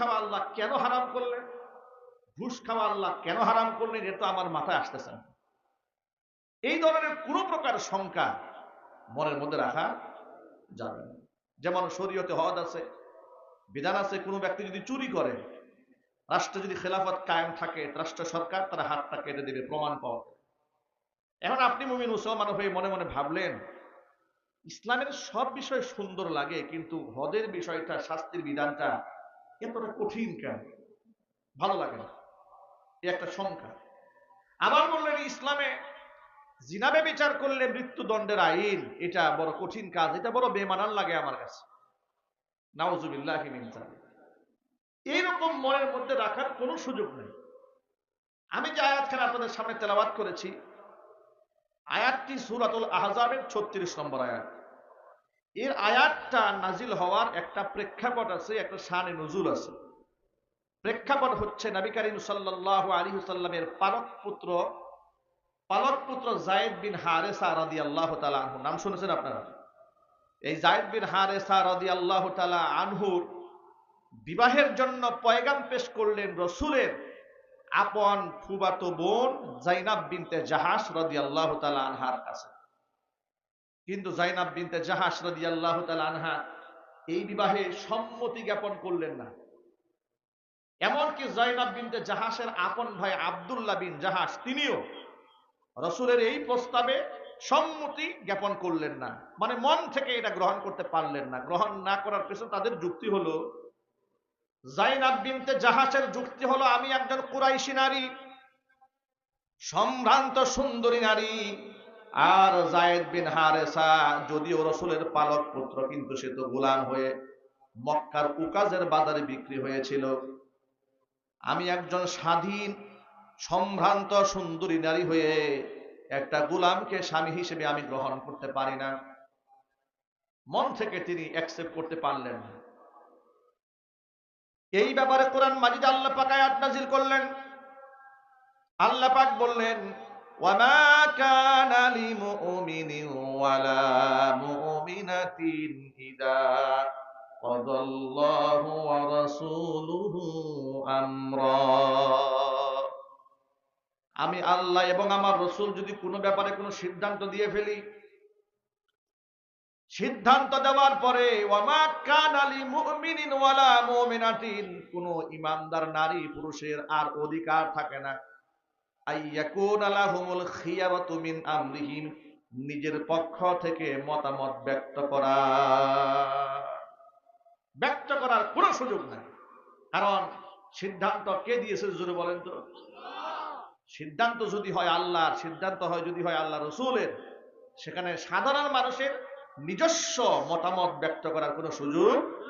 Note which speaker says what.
Speaker 1: খাওয়া আল্লাহ কেন হারাম করলেন? ঘুষ খাওয়া আল্লাহ কেন হারাম করলেন? এটা আমার মাথায় আসতেছে না। এই ধরনের কোনো প্রকার শঙ্কা মনের মধ্যে রাখা যাবে না। যেমন শরীয়তে হদ আছে, বিধান আছে, কোনো ব্যক্তি যদি চুরি করে, রাষ্ট্রে যদি খেলাফত কায়েম থাকে, রাষ্ট্র সরকার তারা হাতটা কেটে দেবে, প্রমাণ পাওয়া এখন আপনি মুমিন, মুসলমান হয়ে মনে মনে ভাবলেন, ইসলামের সব বিষয় সুন্দর লাগে, কিন্তু হদের বিষয়টা, শাস্তির বিধানটা এতটা কঠিন কেন? ভালো লাগে না। এ একটা সংখ্যা আবার বললেন, ইসলামে জিনাবে বিচার করলে মৃত্যুদণ্ডের আইন, এটা বড় কঠিন কাজ, এটা বড় বেমানান লাগে আমার কাছে। নাউজুবিল্লাহ এইরকম মনের মধ্যে রাখার কোনো সুযোগ নেই। আমি যে আয়াতখানে আপনাদের সামনে তেলাবাত করেছি, আয়াতটি সুরাতুল আহজাবের ছত্রিশ নম্বর আয়াত। এর আয়াতটা নাজিল হওয়ার একটা প্রেক্ষাপট আছে, একটা শানে নজুল আছে। প্রেক্ষাপট হচ্ছে নবী করিম সাল্লাহ আলী হুসাল্লামের পালক পুত্র পালক পুত্র জায়েদ বিন হারেসা রাদি আল্লাহ তালা আনহু। নাম শুনেছেন আপনারা? এই জায়েদ বিন হারেসা রাদি আল্লাহ তালা আনহুর বিবাহের জন্য পয়গাম পেশ করলেন রসুলের আপন ফুবাতো বোন জাইনাব বিনতে জাহাস রদি আল্লাহ তালা আনহার কাছে। কিন্তু জাইনাব বিনতে জাহাস রদি আল্লাহ আনহা এই বিবাহে সম্মতি জ্ঞাপন করলেন না। এমনকি জয়নাব বিনতে জাহাসের আপন ভাই আবদুল্লাহ বিন জাহাস তিনিও রসুলের এই প্রস্তাবে সম্মতি জ্ঞাপন করলেন না। মানে মন থেকে এটা গ্রহণ করতে পারলেন না। গ্রহণ না করার পেছনে তাদের যুক্তি হলো, জাইনাব বিনতে জাহাসের যুক্তি হলো, আমি একজন কুরাইশি নারী, সম্ভ্রান্ত সুন্দরী নারী আর জায়েদ বিন হারেসা, যদিও রসুলের পালক পুত্র, কিন্তু সে তো গোলাম হয়ে মক্কার উকাজের বাজারে বিক্রি হয়েছিল। আমি একজন স্বাধীন, সম্ভ্রান্ত, সুন্দরী নারী হয়ে একটা গোলামকে স্বামী হিসেবে আমি গ্রহণ করতে পারি না। মন থেকে তিনি অ্যাকসেপ্ট করতে পারলেন না। এই ব্যাপারে কোরআন মাজিদ আল্লাহ পাক আয়াত নাজিল করলেন। আল্লাহ পাক বললেন ওয়ামা কানা লিমুমিনিন ওয়ালা মুমিনাতিন ইদা قضى الله ورسوله أمرا আমি আল্লাহ এবং আমার রসুল যদি কোনো ব্যাপারে কোনো সিদ্ধান্ত দিয়ে ফেলি সিদ্ধান্ত দেওয়ার পরে ওয়ামা কান আলী মুমিনিন ওয়ালা মুমিনাতিন কোন ইমানদার নারী পুরুষের আর অধিকার থাকে না নিজের পক্ষ থেকে মতামত ব্যক্ত করা। ব্যক্ত করার কোনো সুযোগ নাই। কারণ সিদ্ধান্ত কে দিয়েছে জোরে বলেন তো? সিদ্ধান্ত যদি হয় আল্লাহর, সিদ্ধান্ত হয় যদি হয় আল্লাহ রসুলের, সেখানে সাধারণ মানুষের নিজস্ব মতামত ব্যক্ত করার কোনো সুযোগ